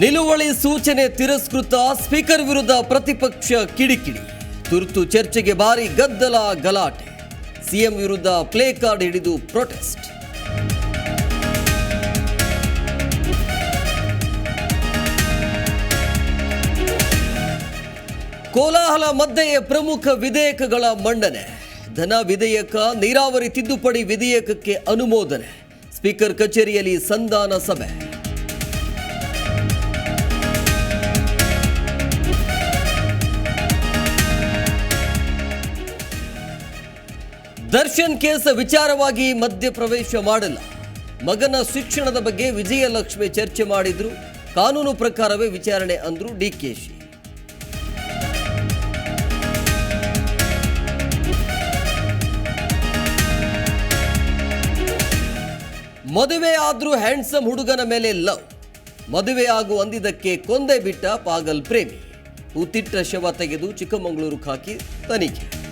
ನಿಲುವಳಿ ಸೂಚನೆ ತಿರಸ್ಕೃತ ಸ್ಪೀಕರ್ ವಿರುದ್ಧ ಪ್ರತಿಪಕ್ಷ ಕಿಡಿಕಿಡಿ. ತುರ್ತು ಚರ್ಚೆಗೆ ಭಾರಿ ಗದ್ದಲ ಗಲಾಟೆ. ಸಿಎಂ ವಿರುದ್ಧ ಪ್ಲೇ ಕಾರ್ಡ್ ಹಿಡಿದು ಪ್ರೊಟೆಸ್ಟ್. ಕೋಲಾಹಲ ಮಧ್ಯೆಯೇ ಪ್ರಮುಖ ವಿಧೇಯಕಗಳ ಮಂಡನೆ. ಧನ ವಿಧೇಯಕ, ನೀರಾವರಿ ತಿದ್ದುಪಡಿ ವಿಧೇಯಕಕ್ಕೆ ಅನುಮೋದನೆ. ಸ್ಪೀಕರ್ ಕಚೇರಿಯಲ್ಲಿ ಸಂಧಾನ ಸಭೆ. ದರ್ಶನ್ ಕೇಸ್ ವಿಚಾರವಾಗಿ ಮಧ್ಯಪ್ರವೇಶ ಮಾಡಲ್ಲ. ಮಗನ ಶಿಕ್ಷಣದ ಬಗ್ಗೆ ವಿಜಯಲಕ್ಷ್ಮಿ ಚರ್ಚೆ ಮಾಡಿದ್ರು. ಕಾನೂನು ಪ್ರಕಾರವೇ ವಿಚಾರಣೆ ಅಂದ್ರು ಶಿ. ಮದುವೆ ಆದ್ರೂ ಹ್ಯಾಂಡ್ಸಮ್ ಹುಡುಗನ ಮೇಲೆ ಲವ್. ಮದುವೆ ಆಗು ಅಂದಿದ್ದಕ್ಕೆ ಕೊಂದೆ ಬಿಟ್ಟ ಪಾಗಲ್ ಪ್ರೇಮಿ. ಹೂತಿಟ್ಟ ಶವ ತೆಗೆದು ಚಿಕ್ಕಮಗಳೂರು ಹಾಕಿ ತನಿಖೆ.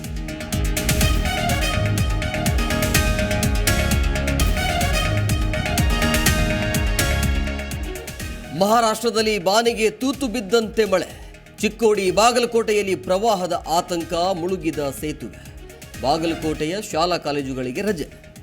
ಮಹಾರಾಷ್ಟ್ರದಲ್ಲಿ ಬಾನಿಗೆ ತೂತು ಬಿದ್ದಂತೆ ಮಳೆ. ಚಿಕ್ಕೋಡಿ ಬಾಗಲಕೋಟೆಯಲ್ಲಿ ಪ್ರವಾಹದ ಆತಂಕ ಮುಳುಗಿದ ಸೇತುವೆ. ಬಾಗಲಕೋಟೆಯ ಶಾಲಾ ಕಾಲೇಜುಗಳಿಗೆ ರಜೆ.